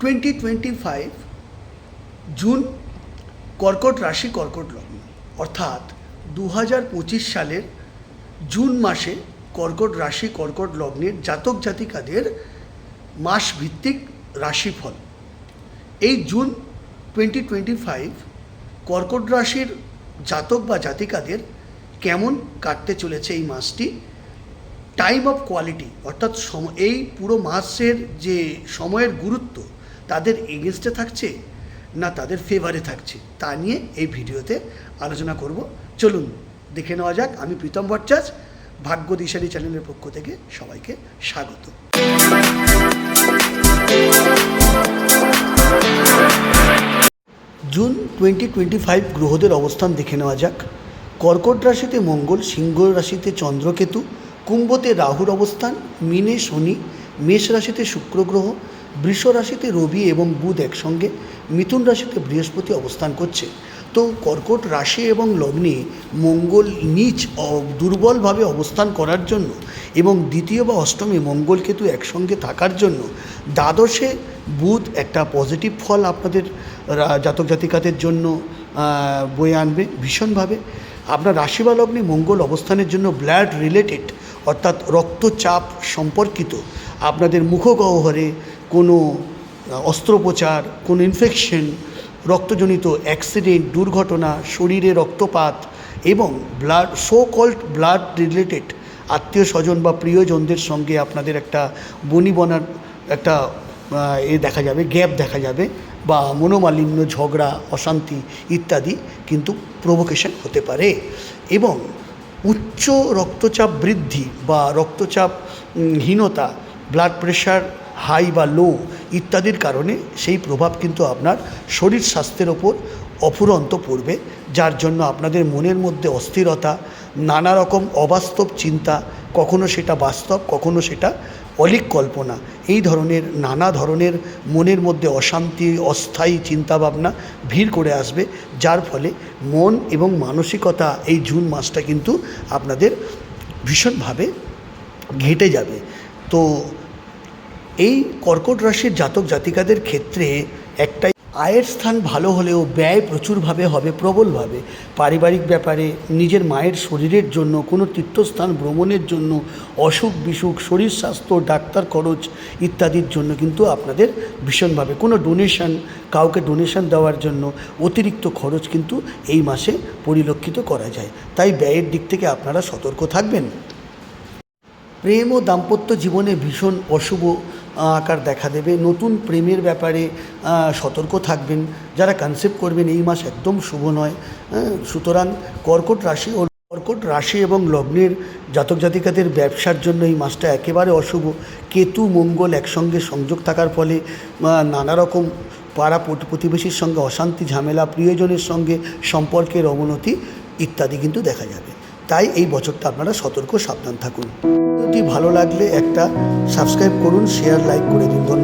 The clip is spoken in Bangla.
টোয়েন্টি টোয়েন্টি ফাইভ জুন কর্কট রাশি কর্কট লগ্ন। অর্থাৎ দু পঁচিশ সালের জুন মাসে কর্কট রাশি কর্কট লগ্নের জাতক জাতিকাদের মাস ভিত্তিক রাশিফল। এই জুন টোয়েন্টি টোয়েন্টি ফাইভ কর্কট রাশির জাতক বা জাতিকাদের কেমন কাটতে চলেছে এই মাসটি টাইম অফ কোয়ালিটি অর্থাৎ এই পুরো মাসের যে সময়ের গুরুত্ব, তাদের এগেনস্টে থাকছে না তাদের ফেভারে থাকছে? তা নিয়ে এই ভিডিওতে আলোচনা করব। চলুন, দেখে নেওয়া যাক। আমি প্রীতম ভট্টাচ ভাগ্য দিশারি চ্যানেলের পক্ষ থেকে সবাইকে স্বাগত। জুন টোয়েন্টি টোয়েন্টি ফাইভ গ্রহদের অবস্থান দেখে নেওয়া যাক। কর্কট রাশিতে মঙ্গল, সিংহ রাশিতে চন্দ্রকেতু কুম্ভতে রাহুর অবস্থান, মিনে শনি, মেষ রাশিতে শুক্র গ্রহ, বৃষ রাশিতে রবি এবং বুধ একসঙ্গে মিথুন রাশিতে বৃহস্পতি অবস্থান করছে। তো কর্কট রাশি এবং লগ্নে মঙ্গল নিচ দুর্বলভাবে অবস্থান করার জন্য এবং দ্বিতীয় বা অষ্টমে মঙ্গল কেতু একসঙ্গে থাকার জন্য দ্বাদশে বুধ একটা পজিটিভ ফল আপনাদের জাতক জাতিকাদের জন্য বয়ে আনবে ভীষণভাবে। আপনার রাশি লগ্নে মঙ্গল অবস্থানের জন্য ব্লাড রিলেটেড অর্থাৎ রক্তচাপ সম্পর্কিত আপনাদের মুখগহ্বরে কোনো অস্ত্রোপচার, কোনো ইনফেকশন রক্তজনিত অ্যাক্সিডেন্ট দুর্ঘটনা, শরীরে রক্তপাত এবং blood so called blood related আত্মীয় স্বজন বা প্রিয়জনদের সঙ্গে আপনাদের একটা বনিবনার একটা এ দেখা যাবে গ্যাপ দেখা যাবে। বা মনোমালিন্য, ঝগড়া, অশান্তি ইত্যাদি কিন্তু প্রভোকেশন হতে পারে। এবং উচ্চ রক্তচাপ বৃদ্ধি বা রক্তচাপ হীনতা ব্লাড প্রেশার হাই বা লো ইত্যাদির কারণে সেই প্রভাব কিন্তু আপনার শরীর স্বাস্থ্যের ওপর অফুরন্ত পড়বে, যার জন্য আপনাদের মনের মধ্যে অস্থিরতা, নানা রকম অবাস্তব চিন্তা কখনো সেটা বাস্তব, কখনো সেটা অলিক কল্পনা। এই ধরনের নানা ধরনের মনের মধ্যে অশান্তি, অস্থায়ী চিন্তাভাবনা ভিড় করে আসবে, যার ফলে মন এবং মানসিকতা এই জুন মাসটা কিন্তু আপনাদের ভীষণভাবে ঘেঁটে যাবে। তো এই কর্কট রাশির জাতক জাতিকাদের ক্ষেত্রে একটাই আয়ের স্থান ভালো হলেও ব্যয় প্রচুরভাবে হবে, প্রবলভাবে। পারিবারিক ব্যাপারে নিজের মায়ের শরীরের জন্য, কোনো তীর্থস্থান ভ্রমণের জন্য, অসুখ বিসুখ, শরীর স্বাস্থ্য, ডাক্তার খরচ ইত্যাদির জন্য কিন্তু আপনাদের ভীষণভাবে কোনো ডোনেশন কাউকে ডোনেশন দেওয়ার জন্য অতিরিক্ত খরচ কিন্তু এই মাসে পরিলক্ষিত করা যায়। তাই ব্যয়ের দিক থেকে আপনারা সতর্ক থাকবেন। প্রেম ও দাম্পত্য জীবনে ভীষণ অশুভ আকার দেখা দেবে। নতুন প্রেমের ব্যাপারে সতর্ক থাকবেন। যারা কনসেপ্ট করবেন, এই মাস একদম শুভ নয়। সুতরাং কর্কট রাশি ও কর্কট রাশি এবং লগ্নের জাতক জাতিকাদের ব্যবসার জন্য এই মাসটা একেবারে অশুভ। কেতু, মঙ্গল একসঙ্গে সংযোগ থাকার ফলে নানা রকম পাড়া প্রতি- প্রতিবেশীর সঙ্গে অশান্তি, ঝামেলা, প্রিয়জনের সঙ্গে সম্পর্কের অবনতি ইত্যাদি কিন্তু দেখা যাবে। তাই এই বছরটা আপনারা সতর্ক, সাবধান থাকুন। ভিডিওটি ভালো লাগলে একটা সাবস্ক্রাইব করুন শেয়ার লাইক করে দিন। ধন্যবাদ।